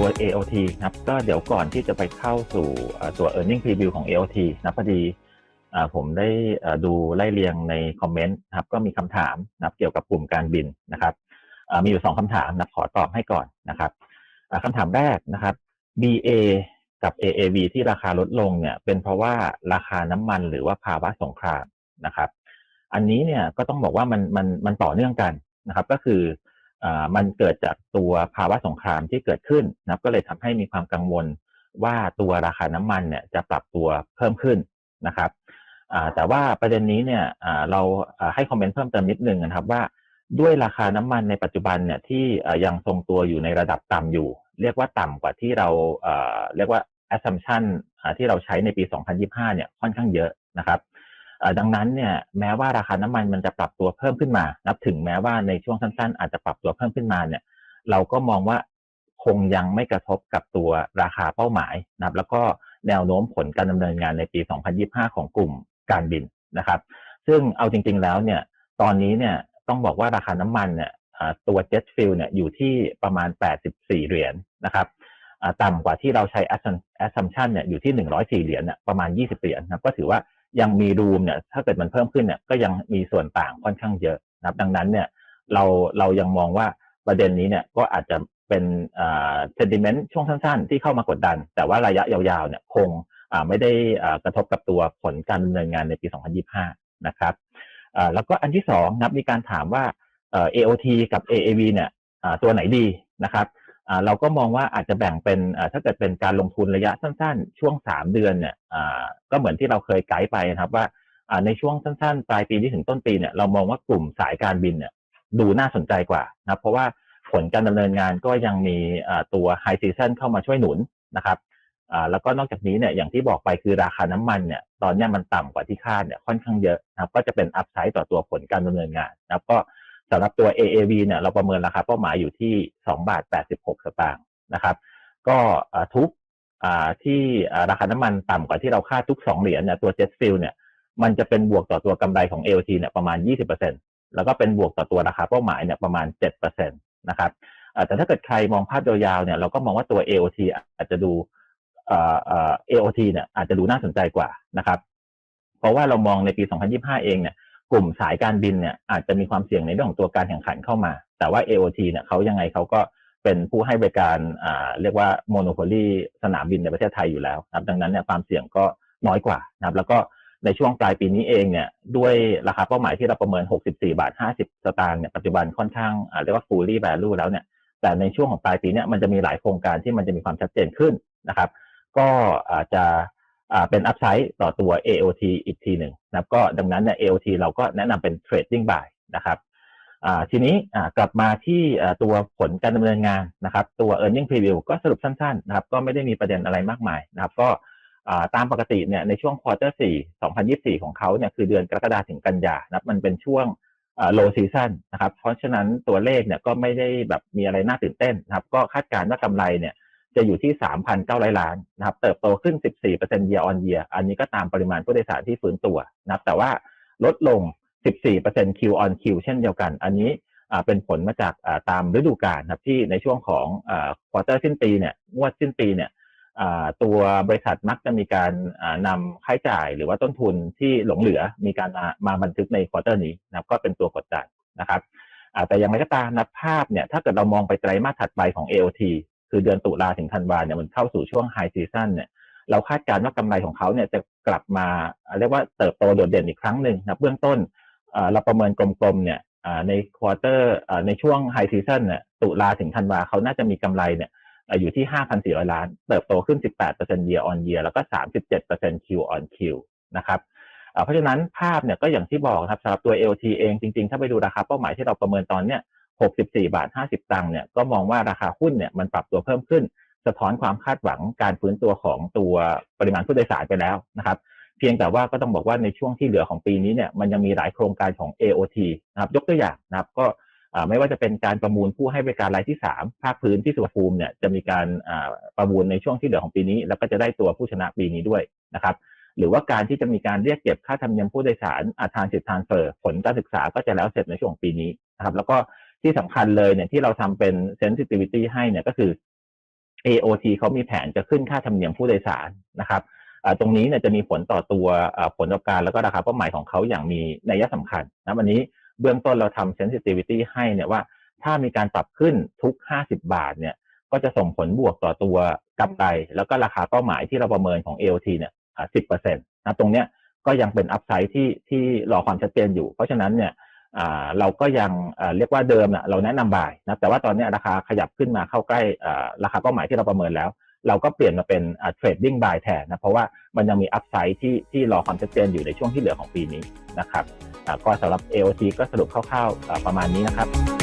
ตัว AOT ครับก็เดี๋ยวก่อนที่จะไปเข้าสู่ตัว earning preview ของ AOT นะพอดีผมได้ดูไล่เรียงในคอมเมนต์นะครับก็มีคำถามนะเกี่ยวกับกลุ่มการบินนะครับมีอยู่สองคำถามนะขอตอบให้ก่อนนะครับคำถามแรกนะครับ BA กับ AAV ที่ราคาลดลงเนี่ยเป็นเพราะว่าราคาน้ำมันหรือว่าภาวะสงครามนะครับ อันนี้เนี่ยก็ต้องบอกว่ามันมันมันต่อเนื่องกันนะครับ ก็คือ มันเกิดจากตัวภาวะสงครามที่เกิดขึ้นนะก็เลยทำให้มีความกังวลว่าตัวราคาน้ำมันเนี่ยจะปรับตัวเพิ่มขึ้นนะครับแต่ว่าประเด็นนี้เนี่ยเราให้คอมเมนต์เพิ่มเติมนิดนึงนะครับว่าด้วยราคาน้ำมันในปัจจุบันเนี่ยที่ยังทรงตัวอยู่ในระดับต่ำอยู่ เรียกว่าต่ำกว่าที่เราเรียกว่า assumption อ่าที่เราใช้ในปี 2025 เนี่ยค่อนข้างเยอะนะครับ ดังนั้นเนี่ยแม้ว่าราคาน้ำมันมันจะปรับตัวเพิ่มขึ้นมา นับถึงแม้ว่าในช่วงสั้นๆ อาจจะปรับตัวเพิ่มขึ้นมาเนี่ย เราก็มองว่าคงยังไม่กระทบกับตัวราคาเป้าหมายนะครับ แล้วก็แนวโน้มผลการดำเนินงานในปี 2025 ของกลุ่มการบินนะครับ ซึ่งเอาจริง ๆแล้วเนี่ย ตอนนี้เนี่ยต้องบอกว่าราคาน้ำมันเนี่ยตัว jet fuel เนี่ยอยู่ที่ประมาณ 84 เหรียญนะครับอ่าต่ำกว่าที่เราใช้ assum- assumption เนี่ยอยู่ที่ 104 เหรียญนะประมาณ 20 เหรียญนะครับก็ถือว่า ยังมีรูมเนี่ยถ้าเกิดมันเพิ่มขึ้นเนี่ยก็ยังมีส่วนต่างค่อนข้างเยอะนะครับดังนั้นเนี่ยเราเรายังมองว่าประเด็นนี้เนี่ยก็อาจจะเป็นเซนติเมนต์ช่วงสั้นๆ ที่เข้ามากดดัน แต่ว่าระยะยาวๆเนี่ยคงอ่าไม่ได้อ่ากระทบกับตัวผลการดำเนินงานในปี 2025 นะครับอ่าแล้วก็อันที่สองนับมีการถามว่าเอ่อ AOT กับ AAV เนี่ยตัวไหนดีนะครับ เราก็มองว่าอาจจะแบ่งเป็นถ้าเกิดเป็นการลงทุนระยะสั้นๆ ช่วง 3 เดือนเนี่ยก็เหมือนที่เราเคยไกด์ไปนะครับว่าในช่วงสั้นๆ ปลายปีที่ถึงต้นปีเนี่ยเรามองว่ากลุ่มสายการบินเนี่ยดูน่าสนใจกว่านะเพราะว่าผลการดำเนินงานก็ยังมีตัวไฮซีซันเข้ามาช่วยหนุนนะครับแล้วก็นอกจากนี้เนี่ยอย่างที่บอกไปคือราคาน้ำมันเนี่ยตอนนี้มันต่ำกว่าที่คาดเนี่ยค่อนข้างเยอะนะครับก็จะเป็นอัพไซด์ต่อตัวผลการดำเนินงานนะครับก็ สำหรับตัว AAV เนี่ยเราประเมินราคาเป้าหมายอยู่ที่2บาท86 สตางค์นะครับ ก็ทุกที่ราคาน้ำมันต่ำกว่าที่เราคาดทุก 2 เหรียญเนี่ยตัว Jet Fuel เนี่ยมันจะเป็นบวกต่อตัวกำไรของ AOT เนี่ยประมาณ 20%แล้วก็เป็นบวกต่อตัวราคาเป้าหมายเนี่ยประมาณ 7%นะครับแต่ถ้าเกิดใครมองภาพยาวๆเนี่ยเราก็มองว่าตัว AOT อาจจะดูเอ่าอ่า AOT เนี่ยอาจจะดูน่าสนใจกว่านะครับ เพราะว่าเรามองในปี 2025 เองเนี่ย กลุ่มสายการบินเนี่ยอาจจะมีความเสี่ยงในเรื่องของตัวการแข่งขันเข้ามา แต่ว่า AOT เนี่ยเขายังไงเขาก็เป็นผู้ให้บริการอ่าเรียกว่าโมโนโพลีสนามบินในประเทศไทยอยู่แล้วนะครับดังนั้นเนี่ยความเสี่ยงก็น้อยกว่านะครับแล้วก็ในช่วงปลายปีนี้เองเนี่ยด้วยราคาเป้าหมายที่เราประเมิน 64 บาท 50 สตางค์เนี่ยปัจจุบันค่อนข้างเรียกว่า fully value แล้วเนี่ยแต่ในช่วงของปลายปีเนี่ยมันจะมีหลายโครงการที่มันจะมีความชัดเจนขึ้นนะครับ ก็อาจจะ เป็นอัพไซด์ต่อตัว AOT อีกทีหนึ่งนะครับก็ดังนั้นเนี่ย AOT เราก็แนะนำเป็น trading buy นะครับทีนี้กลับมาที่ตัวผลการดำเนินงานนะครับ ตัว earning preview ก็สรุปสั้นๆนะครับ ก็ไม่ได้มีประเด็นอะไรมากมายนะครับ ก็ตามปกติเนี่ยในช่วง quarter 4 2024 ของเขาเนี่ยคือเดือนกรกฎาคมถึงกันยานะครับ มันเป็นช่วง low season นะครับ เพราะฉะนั้นตัวเลขเนี่ยก็ไม่ได้แบบมีอะไรน่าตื่นเต้นนะครับ ก็คาดการณ์ว่ากำไรเนี่ย จะอยู่ที่ 3,900 ล้านนะครับเติบโตขึ้น 14% year on year อันนี้ก็ตามปริมาณผู้โดยสารที่ฟื้นตัวนะครับแต่ว่าลดลง 14% Q on Q เช่นเดียวกัน อันนี้เป็นผลมาจากตามฤดูกาลนะครับที่ในช่วงของอควอเตอร์สิ้นปีเนี่ยงวดสิ้นปีเนี่ยตัวบริษัทมักจะมีการนำค่าใช้จ่ายหรือว่าต้นทุนที่หลงเหลือมีการมามาบันทึกในควอเตอร์นี้นะครับก็เป็นตัวกดดันนะครับแต่อย่างไรก็ตามนะภาพเนี่ยถ้าเกิดเรามองไปไตรมาสถัดไปของ AOT คือเดือนตุลาถึงธันวาเนี่ยมันเข้าสู่ช่วงไฮซีซันเนี่ยเราคาดการณ์ว่ากำไรของเขาเนี่ยจะกลับมาเรียกว่าเติบโตโดดเด่นอีกครั้งหนึ่งนะเบื้องต้นเราประเมินกลมๆเนี่ยในควอเตอร์ในช่วงไฮซีซันเนี่ยตุลาถึงธันวาเขาน่าจะมีกำไรเนี่ยอยู่ที่ 5,400 ล้าน เติบโตขึ้น 18% year on year แล้วก็ 37% Q on Q นะครับเพราะฉะนั้นภาพเนี่ยก็อย่างที่บอกครับสำหรับตัว LT เองจริงๆ ถ้าไปดูราคาเป้าหมายที่เราประเมินตอนเนี้ย 64 บาท 50 ตังค์เนี่ยก็มองว่าราคาหุ้นเนี่ยมันปรับตัวเพิ่มขึ้น สะท้อนความคาดหวังการฟื้นตัวของตัวปริมาณผู้โดยสารไปแล้วนะครับเพียงแต่ว่าก็ต้องบอกว่าในช่วงที่เหลือของปีนี้เนี่ยมันยังมีหลายโครงการของ AOT นะครับยกตัวอย่างนะครับก็ไม่ว่าจะเป็นการประมูลผู้ให้บริการรายที่ 3 ภาคพื้นที่สุวรรณภูมิเนี่ยจะมีการประมูลในช่วงที่เหลือของปีนี้ แล้วก็จะได้ตัวผู้ชนะปีนี้ด้วยนะครับหรือว่าการที่จะมีการเรียกเก็บค่าธรรมเนียมผู้โดยสารอาทานสิทธิทานเฟอร์ผลการศึกษาก็จะแล้วเสร็จในช่วงปีนี้นะครับแล้วก็ ที่สำคัญเลยเนี่ยที่เราทำเป็น sensitivity ให้เนี่ยก็คือ AOT เขามีแผนจะขึ้นค่าธรรมเนียมผู้โดยสารนะครับตรงนี้เนี่ยจะมีผลต่อตัวผลประกอบการแล้วก็ราคาเป้าหมายของเขาอย่างมีนัยสำคัญนะวันนี้เบื้องต้นเราทำ sensitivity ให้เนี่ยว่าถ้ามีการปรับขึ้นทุก 50 บาทเนี่ยก็จะส่งผลบวกต่อตัวกำไรแล้วก็ราคาเป้าหมายที่เราประเมินของ AOT เนี่ยอ่า10%นะตรงเนี้ยก็ยังเป็นอัพไซด์ที่ที่รอความชัดเจนอยู่ เพราะฉะนั้นเนี่ย เราก็ยังเรียกว่าเดิมนะเราแนะนำบ่ายนะแต่ว่าตอนนี้ราคาขยับขึ้นมาเข้าใกล้ราคาเป้าหมายที่เราประเมินแล้ว เราก็เปลี่ยนมาเป็นเทรดดิ้งบายแทนนะเพราะว่ามันยังมีอัพไซด์ที่ที่รอความชัดเจนอยู่ในช่วงที่เหลือของปีนี้นะครับก็สำหรับ AOC ก็สรุปคร่าวๆประมาณนี้นะครับ